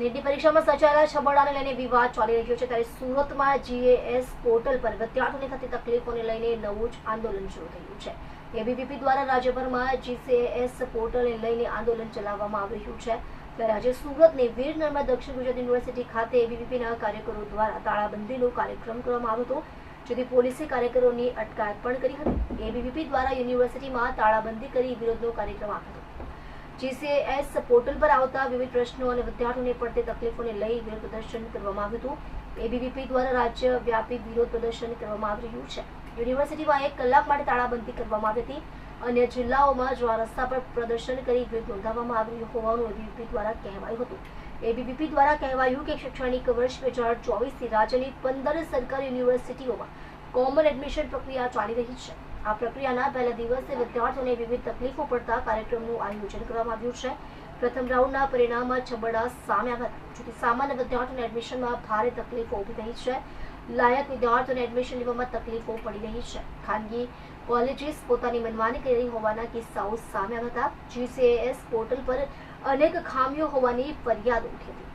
નીટની પરીક્ષામાં સચાયેલા છબરડાને લઈને વિવાદ ચાલી રહ્યો છે. ત્યારે સુરતમાં જીએએસ પોર્ટલ પર વિદ્યાર્થીઓને થતી તકલીફોને લઈને નવું જ આંદોલન શરૂ થયું છે. એબીવીપી દ્વારા રાજ્યભરમાં જીસીએએસ પોર્ટલને લઈને આંદોલન ચલાવવામાં આવી રહ્યું છે. ત્યારે આજે સુરતની વીર નર્મદ દક્ષિણ ગુજરાત યુનિવર્સિટી ખાતે એબીવીપીના કાર્યકરો દ્વારા તાળાબંધીનો કાર્યક્રમ કરવામાં આવ્યો હતો, જેથી પોલીસે કાર્યકરોની અટકાયત પણ કરી હતી. એબીવીપી દ્વારા યુનિવર્સિટીમાં તાળાબંધી કરી વિરોધનો કાર્યક્રમ આપ્યો હતો. જીસીએસ પોર્ટલ પર આવતા વિવિધ પ્રશ્નો અને વિદ્યાર્થીઓને પડતી તકલીફોને લઈ વિરોધ પ્રદર્શન કરવામાં આવ્યું હતું. એબીવીપી દ્વારા રાજ્ય વ્યાપી વિરોધ પ્રદર્શન કરવામાં આવી રહ્યું છે. યુનિવર્સિટીમાં એક કલાક માટે તાળાબંધી કરવામાં આવી હતી અન્ય જિલ્લાઓમાં જો રસ્તા પર પ્રદર્શન કરી વિરોધ નોંધાવવામાં આવી રહ્યું હોવાનું એબીવીપી દ્વારા કહેવાયું હતું. એબીવીપી દ્વારા કહેવાયું કે શૈક્ષણિક વર્ષ બે હજાર ચોવીસથી રાજ્યની પંદર સરકારી યુનિવર્સિટીઓમાં કોમન એડમિશન પ્રક્રિયા ચાલી રહી છે. આ પ્રક્રિયાના પહેલા દિવસે વિદ્યાર્થીઓને વિવિધ તકલીફો પડતા કાર્યક્રમનું આયોજન કરવામાં આવ્યું છે. પ્રથમ રાઉન્ડના પરિણામમાં છબરડા સામે આવ્યા. જોકે સામાન્ય વિદ્યાર્થીઓને એડમિશનમાં ભારે તકલીફો ઊભી રહી છે. લાયક વિદ્યાર્થીઓને એડમિશન લેવામાં તકલીફો પડી રહી છે. ખાનગી કોલેજીસ પોતાની મનમાની કરી રહી હોવાના કિસ્સાઓ સામે આવ્યા હતા. જીસીએએસ પોર્ટલ પર અનેક ખામીઓ હોવાની ફરિયાદ ઉઠી હતી.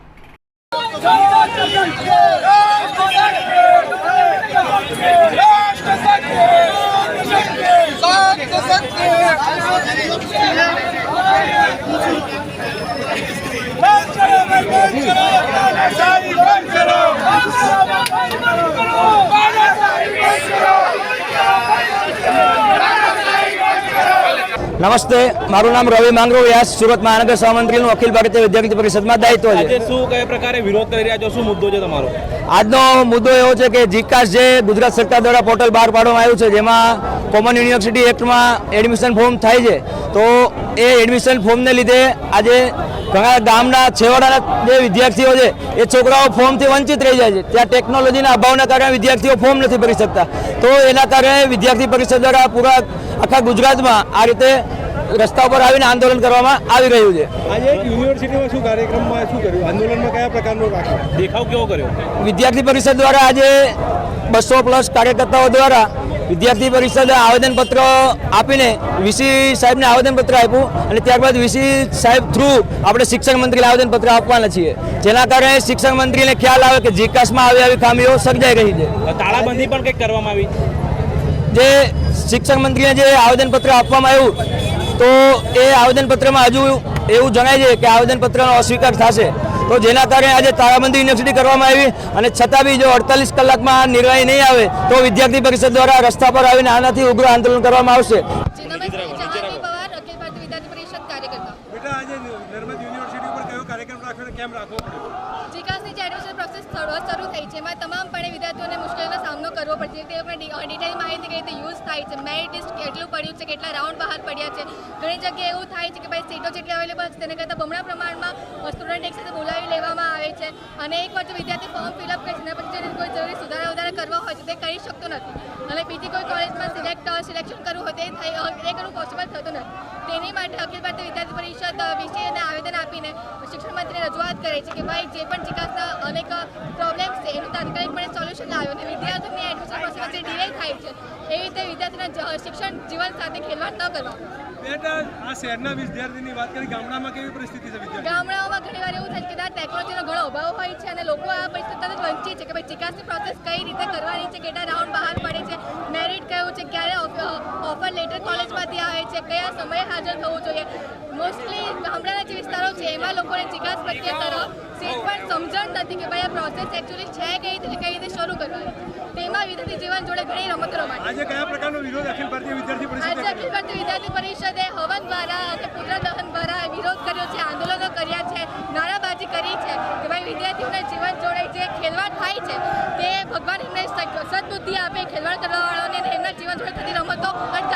નમસ્તે મારું નામ રવિ માંગરો વ્યાસ સુરત મહાનગર સહમંત્રીનું અખિલ ભારતીય વિદ્યાર્થી પરિષદમાં દાયિત્વ આજે છે શું કયા પ્રકારે વિરોધ કરી રહ્યા છો? શું મુદ્દો છે તમારો? આજનો મુદ્દો એવો છે કે જીકાસ જે ગુજરાત સરકાર દ્વારા પોર્ટલ બહાર પાડવામાં આવ્યું છે જેમાં કોમન યુનિવર્સિટી એક્ટમાં એડમિશન ફોર્મ થાય છે. તો એ એડમિશન ફોર્મને લીધે આજે ઘણા ગામના છેવાડાના જે વિદ્યાર્થીઓ છે એ છોકરાઓ ફોર્મથી વંચિત રહી જાય છે. ત્યાં ટેકનોલોજીના અભાવના કારણે વિદ્યાર્થીઓ ફોર્મ નથી ભરી શકતા. તો એના કારણે વિદ્યાર્થી પરિષદ દ્વારા પૂરા આખા ગુજરાતમાં આ રીતે રસ્તા ઉપર આવીને આંદોલન કરવામાં આવી રહ્યું છે. આજે યુનિવર્સિટીમાં શું કાર્યક્રમમાં શું કર્યું? આંદોલનમાં કયા પ્રકારનો રાખ્યું દેખાવ કેવો કર્યો? વિદ્યાર્થી પરિષદ દ્વારા આજે બસો પ્લસ કાર્યકર્તાઓ દ્વારા વિદ્યાર્થી પરિષદ આવેદનપત્ર આપીને વીસી સાહેબને આવેદનપત્ર આપ્યું અને ત્યારબાદ વીસી સાહેબ થ્રુ આપણે શિક્ષણ મંત્રીને આવેદનપત્ર આપવાના છીએ. જેના કારણે શિક્ષણ મંત્રીને ખ્યાલ આવે કે જીકાસમાં આવી આવી ખામીઓ સર્જાઈ રહી છે. તાળાબંધી પણ કંઈક કરવામાં આવી? જે શિક્ષણ મંત્રીને જે આવેદનપત્ર આપવામાં આવ્યું તો એ આવેદનપત્રમાં હજુ એવું જણાય છે કે આવેદનપત્રનો અસ્વીકાર થશે. તો જેના કારણે આજે તારાબંધી યુનિવર્સિટી કરવામાં આવી અને છતાં બી જો અડતાલીસ કલાકમાં નિર્ણય નહીં આવે તો વિદ્યાર્થી પરિષદ દ્વારા રસ્તા પર આવીને આનાથી ઉગ્ર આંદોલન કરવામાં આવશે. જી નમસ્તે જહાંગીર પવાર અખિલ ભારતીય વિદ્યાર્થી પરિષદ કાર્યકર્તા. બેટા આજે નર્મદ યુનિવર્સિટી ઉપર કયો કાર્યક્રમ રાખ્યો કેમ રાખવો પડ્યો પ્રોસેસ શરૂ થઈ છે. એમાં તમામપણે વિદ્યાર્થીઓને મુશ્કેલીનો સામનો કરવો પડશે. તે પણ ડિટેલ માહિતી કઈ રીતે યુઝ થાય છે. મેરિટ લિસ્ટ કેટલું પડ્યું છે, કેટલા રાઉન્ડ બહાર પડ્યા છે. ઘણી જગ્યાએ એવું થાય છે કે ભાઈ સીટો જેટલી અવેલેબલ છે, તેને કરતાં બમણા પ્રમાણમાં સ્ટુડન્ટ એક સાથે બોલાવી લેવામાં આવે છે. અને એક જો વિદ્યાર્થી ફોર્મ ફિલઅપ કરે છે પછી કોઈ જરૂરી સુધારા વધારા કરવા હોય છે, તે કરી શકતો નથી. અને બીજી કોઈ કોલેજમાં સિલેક્ટ સિલેક્શન કરવું હોય તે થાય એ કરવું પોસિબલ થતું નથી. તેની માટે અખિલ ભારતીય વિદ્યાર્થી પરિષદ વિષયને આવેદન આપીને શિક્ષણ મંત્રીને રજૂઆત કરે છે કે ભાઈ જે પણ ચિકાસના અનેક પ્રોબ્લેમ્સ છે એનું તાત્કાલિકપણે સોલ્યુશન લાવ્યો અને વિદ્યાર્થીઓની એડમિશન પ્રોસેસમાં જે ડિલે થાય છે એવી રીતે વિદ્યાર્થીના શિક્ષણ જીવન સાથે ખેલવાડ ન કરવા. બેટા આ શહેરના વિદ્યાર્થીની વાત કરી ગામડામાં કેવી પરિસ્થિતિ છે વિદ્યાર્થી ગામડાઓમાં ઘણી વાર એવું થાય છે કે ટેકનોલોજીનો ઘણો અભાવ હોય છે અને લોકો આ પરિસ્થિતિથી વંચિત છે કે ભાઈ ચિકાસની પ્રોસેસ કઈ રીતે કરવાની છે કેટલા રાઉન્ડ બહાર પડે છે મેરિટ કયું છે ક્યારે ઓફર લેટર કોલેજમાંથી આવે છે કયા સમયે હાજર થવું જોઈએ મોસ્ટલી ગામડાના જે વિસ્તારો છે એમાં લોકોને ચિકાસ પ્રત્યે તરફ સીટ પણ સમજણ નથી કે ભાઈ આ પ્રોસેસ એકચ્યુઅલી છે કઈ રીતે કઈ રીતે શરૂ કરવાની. તેમાં વિદ્યાર્થી જીવન જોડે ઘણી રમતો રમાય આજે કયા પ્રકારનો વિરોધ અખિલ ભારતીય વિદ્યાર્થી પરિષદે આજે અખિલ ભારતીય વિદ્યાર્થી પરિષદે હવન દ્વારા અને પુત્ર દહન દ્વારા વિરોધ કર્યો છે આંદોલનો કર્યા છે નારાબાજી કરી છે કે ભાઈ વિદ્યાર્થીઓના જીવન જોડે જે ખેલવાડ થાય છે તે ભગવાન એમને સદબુદ્ધિ આપે ખેલવાડ કરવાવાળાઓને એમના જીવન જોડે થતી રમતો